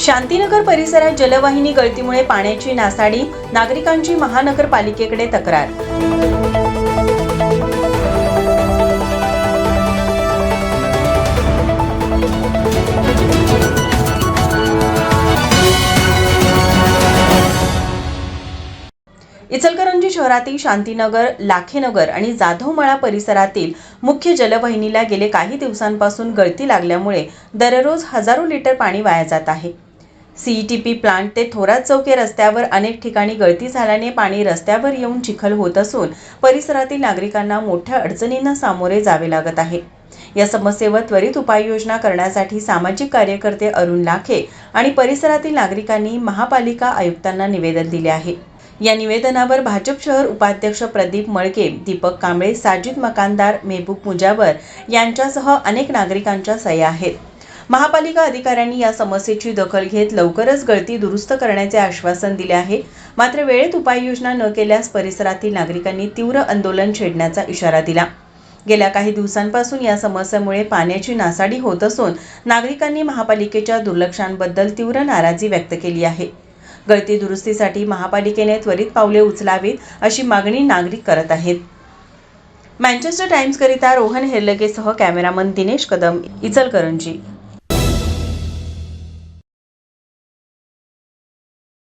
शांतीनगर परिसरात जलवाहिनी गळतीमुळे पाण्याची नासाडी नागरिकांची महानगरपालिकेकडे तक्रार. इचलकरंजी शहरातील शांतीनगर लाखेनगर आणि जाधवमळा परिसरातील मुख्य जलवाहिनीला गेले काही दिवसांपासून गळती लागल्यामुळे दररोज हजारो लिटर पाणी वाया जात आहे. सीईटीपी प्लांट ते थोरात चौके रस्त्यावर अनेक ठिकाणी गळती झाल्याने पाणी रस्त्यावर येऊन चिखल होत असून परिसरातील नागरिकांना मोठ्या अडचणींना सामोरे जावे लागत आहे. या समस्येवर त्वरित उपाययोजना करण्यासाठी सामाजिक कार्यकर्ते अरुण लाखे आणि परिसरातील नागरिकांनी महापालिका आयुक्तांना निवेदन दिले आहे. या निवेदनावर भाजप शहर उपाध्यक्ष प्रदीप मळके दीपक कांबळे साजिद मकानदार मेहबूब मुजावर यांच्यासह अनेक नागरिकांच्या सह्या आहेत. महापालिका अधिकाऱ्यांनी या समस्येची दखल घेत लवकरच गळती दुरुस्त करण्याचे आश्वासन दिले आहे. मात्र वेळेत उपाययोजना न केल्यास परिसरातील नागरिकांनी तीव्र आंदोलन छेडण्याचा इशारा दिला. गेल्या काही दिवसांपासून या समस्येमुळे पाण्याची नासाडी होत असून नागरिकांनी महापालिकेच्या दुर्लक्षांबद्दल तीव्र नाराजी व्यक्त केली आहे. गळती दुरुस्तीसाठी महापालिकेने त्वरित पावले उचलावीत अशी मागणी नागरिक करत आहेत. मँचेस्टर टाइम्सकरिता रोहन हेर्लगेसह कॅमेरामन दिनेश कदम इचलकरंजी.